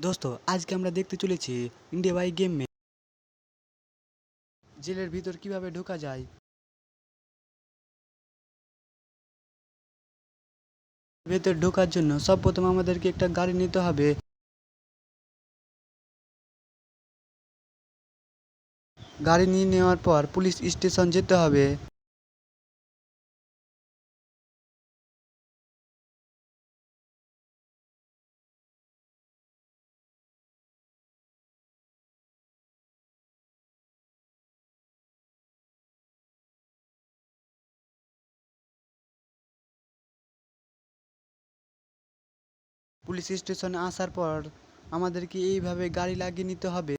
দোস্ত, আজকে আমরা দেখতে চলেছি ইন্ডিয়া বাই গেমে জেলের ভিতর কীভাবে ঢোকা যায়? ভেতর ঢোকার জন্য সব প্রথম আমাদেরকে একটা গাড়ি নিতে হবে। গাড়ি নিয়ে নেওয়ার পর পুলিশ স্টেশন যেতে হবে। পুলিশ স্টেশনে আসার পর আমাদেরকে এইভাবে গাড়ি লাগিয়ে নিতে হবে।